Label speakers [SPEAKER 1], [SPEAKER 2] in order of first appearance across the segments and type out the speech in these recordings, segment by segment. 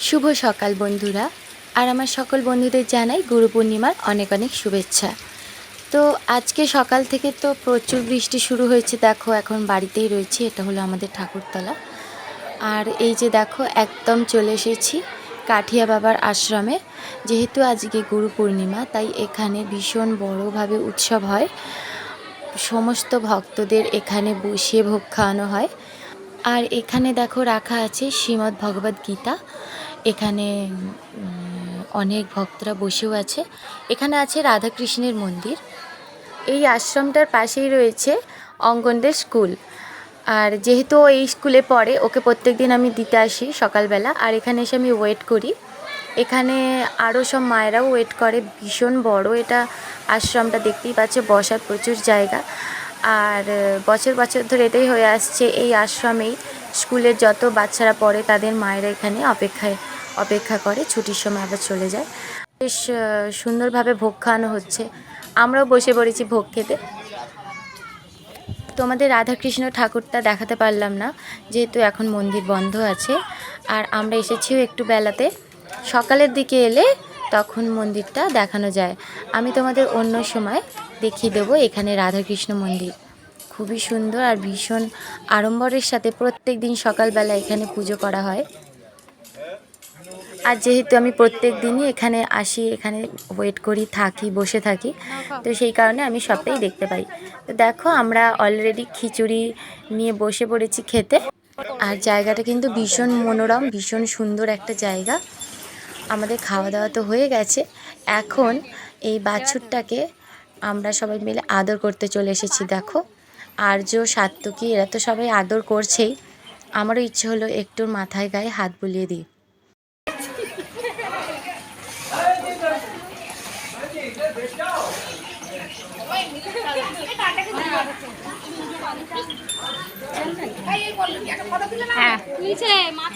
[SPEAKER 1] শুভ সকাল বন্ধুরা। আর আমার সকল বন্ধুদের জানাই গুরু পূর্ণিমার অনেক অনেক শুভেচ্ছা। তো আজকে সকাল থেকে তো প্রচুর বৃষ্টি শুরু হয়েছে, দেখো এখন বাড়িতেই রয়েছি, এটা হলো আমাদের ঠাকুরতলা। আর এই যে দেখো, একদম চলে এসেছি কাঠিয়া বাবার আশ্রমে। যেহেতু আজকে গুরু পূর্ণিমা, তাই এখানে ভীষণ বড়োভাবে উৎসব হয়। সমস্ত ভক্তদের এখানে বসিয়ে ভোগ খাওয়ানো হয়। আর এখানে দেখো রাখা আছে শ্রীমদ্ ভগবদ গীতা। এখানে অনেক ভক্তরা বসেও আছে। এখানে আছে রাধাকৃষ্ণের মন্দির। এই আশ্রমটার পাশেই রয়েছে অঙ্গনদের স্কুল। আর যেহেতু এই স্কুলে পড়ে, ওকে প্রত্যেক দিন আমি দিতে আসি সকালবেলা। আর এখানে এসে আমি ওয়েট করি। এখানে আরও সব মায়েরাও ওয়েট করে। ভীষণ বড় এটা আশ্রমটা, দেখতেই পাচ্ছে, বসার প্রচুর জায়গা। আর, বছর বছর ধরে এটাই হয়ে আসছে এই আশ্রমেই। স্কুলের যত বাচ্চারা পড়ে, তাদের মায়েরা এখানে অপেক্ষায় অপেক্ষা করে, ছুটির সময় আবার চলে যায়। বেশ সুন্দরভাবে ভোগ খাওয়ানো হচ্ছে। আমরাও বসে পড়েছি ভোগ খেতে। তোমাদের রাধাকৃষ্ণ ঠাকুরটা দেখাতে পারলাম না, যেহেতু এখন মন্দির বন্ধ আছে। আর আমরা এসেছিও একটু বেলাতে। সকালের দিকে এলে তখন মন্দিরটা দেখানো যায়। আমি তোমাদের অন্য সময় দেখিয়ে দেবো এখানে রাধাকৃষ্ণ মন্দির। খুবই সুন্দর আর ভীষণ আড়ম্বরের সাথে প্রত্যেক দিন সকালবেলা এখানে পুজো করা হয়। আর যেহেতু আমি প্রত্যেক দিনই এখানে আসি, এখানে ওয়েট করি, থাকি, বসে থাকি, তো সেই কারণে আমি সবটাই দেখতে পাই। তো দেখো, আমরা অলরেডি খিচুড়ি নিয়ে বসে পড়েছি খেতে। আর জায়গাটা কিন্তু ভীষণ মনোরম, ভীষণ সুন্দর একটা জায়গা। আমাদের খাওয়া দাওয়া তো হয়ে গেছে। এখন এই বাছুরটাকে আমরা সবাই মিলে আদর করতে চলে এসেছি, দেখো। আর্য, সাত্তকী, এরা তো সবাই আদর করছেই। আমারও ইচ্ছে হলো একটু মাথায় গায়ে হাত বুলিয়ে দিই।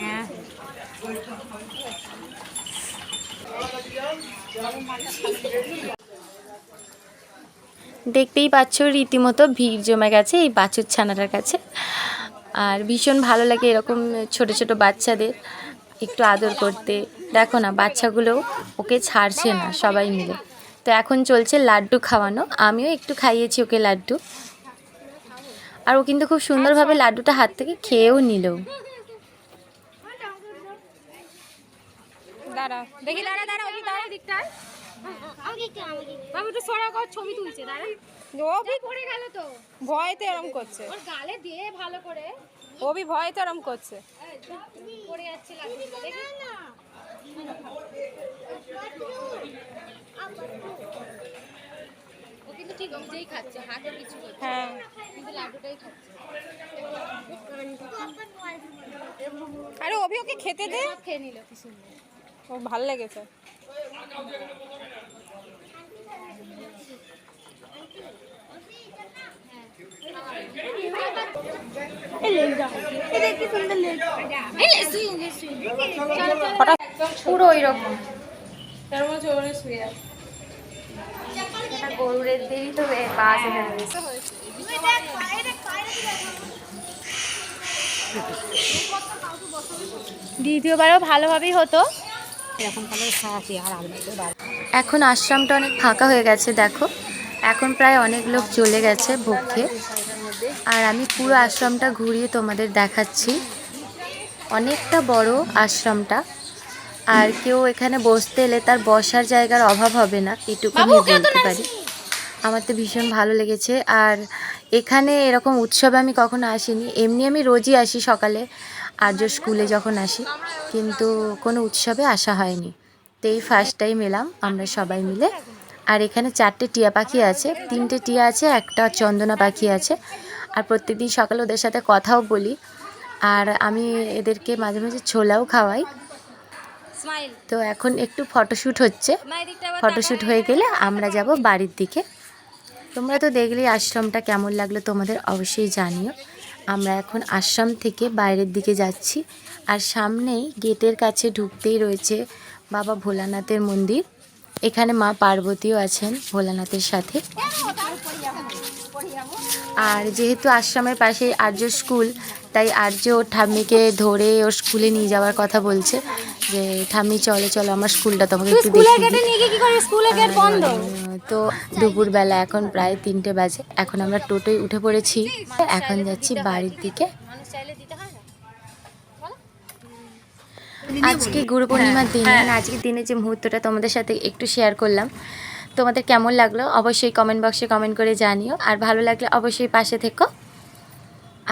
[SPEAKER 2] হ্যাঁ
[SPEAKER 1] দেখতেই পাচ্ছ, রীতিমতো ভিড় জমে গেছে এই বাছুর ছানাটার কাছে। আর ভীষণ ভালো লাগে এরকম ছোট ছোট বাচ্চাদের একটু আদর করতে। দেখো না বাচ্চাগুলোও ওকে ছাড়ছে না সবাই মিলে। তো এখন চলছে লাড্ডু খাওয়ানো। আমিও একটু খাইয়েছি ওকে লাড্ডু। আর ও কিন্তু খুব সুন্দরভাবে লাড্ডুটা হাত থেকে খেয়েও নিল।
[SPEAKER 2] দাঁড়া দেখি দাঁড়া ওই ছবি তুলছে দাঁড়া।
[SPEAKER 3] অভি
[SPEAKER 2] পড়ে গেল তো।
[SPEAKER 3] ভয়তে এরম করছে।
[SPEAKER 2] ওর গালে দিয়ে ভালো করে।
[SPEAKER 3] অভি ভয়তে এরম করছে।
[SPEAKER 2] পড়ে যাচ্ছে ও কিন্তু ঠিক নিজেই খাচ্ছে হাতে কিছু করছে।
[SPEAKER 3] হ্যাঁ।
[SPEAKER 2] কিন্তু লাড্ডুটাই খাচ্ছে।
[SPEAKER 3] আরে অভি ওকে খেতে দে।
[SPEAKER 2] খেয়ে নিল কি সুন্দর।
[SPEAKER 3] ও ভালো লেগেছে।
[SPEAKER 1] পুরো ওই রকম গরুরের দেরি তো বাস দ্বিতীয়বারও ভালোভাবেই হতো। এখন আশ্রমটা অনেক ফাঁকা হয়ে গেছে দেখো। এখন প্রায় অনেক লোক চলে গেছে ভোগে আর আমি পুরো আশ্রমটা ঘুরিয়ে তোমাদের দেখাচ্ছি। অনেকটা বড় আশ্রমটা। আর কেউ এখানে বসতে এলে তার বসার জায়গার অভাব হবে না এটুকু আমি বলতে পারি। আমার তো ভীষণ ভালো লেগেছে। আর এখানে এরকম উৎসবে আমি কখনো আসিনি। এমনি আমি রোজই আসি সকালে আর্য স্কুলে যখন আসি। কিন্তু কোনো উৎসবে আসা হয়নি। তো এই ফার্স্ট টাইম এলাম আমরা সবাই মিলে। আর এখানে চারটে টিয়া পাখি আছে তিনটে টিয়া আছে একটা চন্দনা পাখি আছে। আর প্রত্যেকদিন সকালে ওদের সাথে কথাও বলি। আর আমি এদেরকে মাঝে মাঝে ছোলাও খাওয়াই। তো এখন একটু ফটোশ্যুট হচ্ছে। ফটোশ্যুট হয়ে গেলে আমরা যাব বাড়ির দিকে। তোমরা তো দেখলেই আশ্রমটা কেমন লাগল তোমাদের অবশ্যই জানিও। আমরা এখন আশ্রম থেকে বাইরের দিকে যাচ্ছি। আর সামনেই গেটের কাছে ঢুকতেই রয়েছে বাবা ভোলানাথের মন্দির। এখানে মা পার্বতীও আছেন ভোলানাথের সাথে। আর যেহেতু আশ্রমের পাশেই আর্য স্কুল তাই আর্য ওর ঠাম্মিকে ধরে ওর স্কুলে নিয়ে যাওয়ার কথা বলছে যে ঠাম্মি চলো চলো আমার স্কুলটা তোমাকে একটু
[SPEAKER 2] বন্ধ।
[SPEAKER 1] তো দুপুরবেলা এখন প্রায় তিনটে বাজে। এখন আমরা টোটোয় উঠে পড়েছি। এখন যাচ্ছি বাড়ির দিকে।
[SPEAKER 2] হয়
[SPEAKER 1] আজকে গুরু পূর্ণিমার দিন। মানে আজকের দিনে যে মুহূর্তটা তোমাদের সাথে একটু শেয়ার করলাম। তোমাদের কেমন লাগল অবশ্যই কমেন্ট বক্সে কমেন্ট করে জানিও। আর ভালো লাগলে অবশ্যই পাশে থেকো।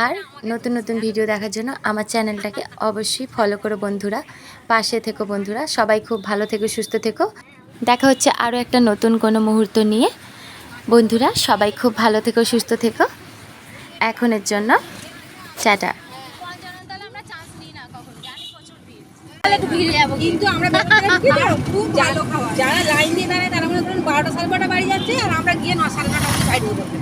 [SPEAKER 1] আর নতুন নতুন ভিডিও দেখার জন্য আমার চ্যানেলটাকে অবশ্যই ফলো করো বন্ধুরা। পাশে থেকো বন্ধুরা। সবাই খুব ভালো থেকো, সুস্থ থেকো। দেখা হচ্ছে আরও একটা নতুন কোনো মুহূর্ত নিয়ে। বন্ধুরা, সবাই খুব ভালো থেকো, সুস্থ থেকো। এখনের জন্য চাটা
[SPEAKER 3] কিন্তু আমরা যারা লাইন দিয়ে দাঁড়ায় তারা মনে করেন বারোটা সাড়ে বারোটা বাড়ি যাচ্ছে আর আমরা গিয়ে ন সাড়ে নটা